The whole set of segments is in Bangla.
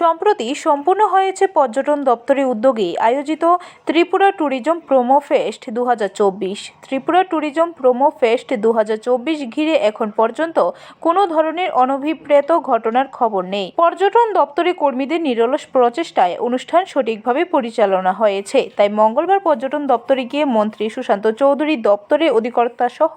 সম্প্রতি সম্পূর্ণ হয়েছে পর্যটন দপ্তরের উদ্যোগে আয়োজিত ত্রিপুরা ট্যুরিজম প্রোমো ফেস্ট দু ত্রিপুরা ট্যুরিজম প্রোমো ফেস্ট দু হাজার চব্বিশ ঘিরে এখন পর্যন্ত কোনো ধরনের অনভিপ্রেত ঘটনার খবর নেই। পর্যটন দপ্তরের কর্মীদের নিরলস প্রচেষ্টায় অনুষ্ঠান সঠিকভাবে পরিচালনা হয়েছে। তাই মঙ্গলবার পর্যটন দপ্তরে গিয়ে মন্ত্রী সুশান্ত চৌধুরী, দপ্তরের অধিকর্তা সহ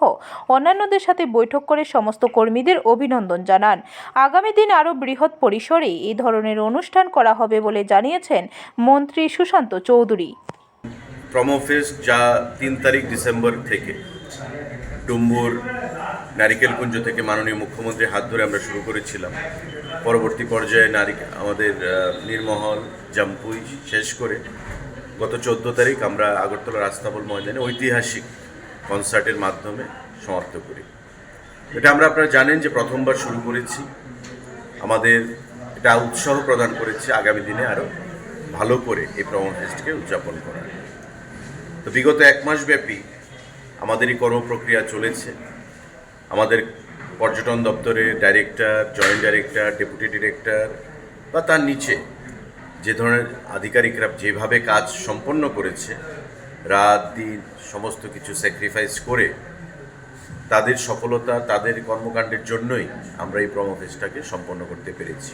অন্যান্যদের সাথে বৈঠক করে সমস্ত কর্মীদের অভিনন্দন জানান। আগামী দিন আরও বৃহৎ পরিসরে এই ধরনের অনুষ্ঠান করা হবে বলে জানিয়েছেন মন্ত্রী সুশান্ত চৌধুরী। প্রমো ফেস্ট যা তিন তারিখ ডিসেম্বর থেকে ডুম্বুর নারিকেলকুঞ্জ থেকে মাননীয় মুখ্যমন্ত্রীর হাত ধরে আমরা শুরু করেছিলাম। পরবর্তী পর্যায়ে নারী আমাদের নির্মহল, জাম্পুই শেষ করে গত চোদ্দ তারিখ আমরা আগরতলা রাস্তাবল ময়দানে ঐতিহাসিক কনসার্টের মাধ্যমে সমাপ্ত করি। এটা আমরা আপনারা জানেন যে প্রথমবার শুরু করেছি। আমাদের এটা উৎসাহ প্রদান করেছে আগামী দিনে আরও ভালো করে এই প্রমো ফেস্টকে উদযাপন করার। তো বিগত এক মাস ব্যাপী আমাদের এই কর্মপ্রক্রিয়া চলেছে। আমাদের পর্যটন দপ্তরের director, joint director, deputy director বা তার নিচে যে ধরনের আধিকারিকরা যেভাবে কাজ সম্পন্ন করেছে, রাত, দিন সমস্ত কিছু স্যাক্রিফাইস করে তাদের সফলতা, তাদের কর্মকাণ্ডের জন্যই আমরা এই প্রমো ফেস্টটাকে সম্পন্ন করতে পেরেছি।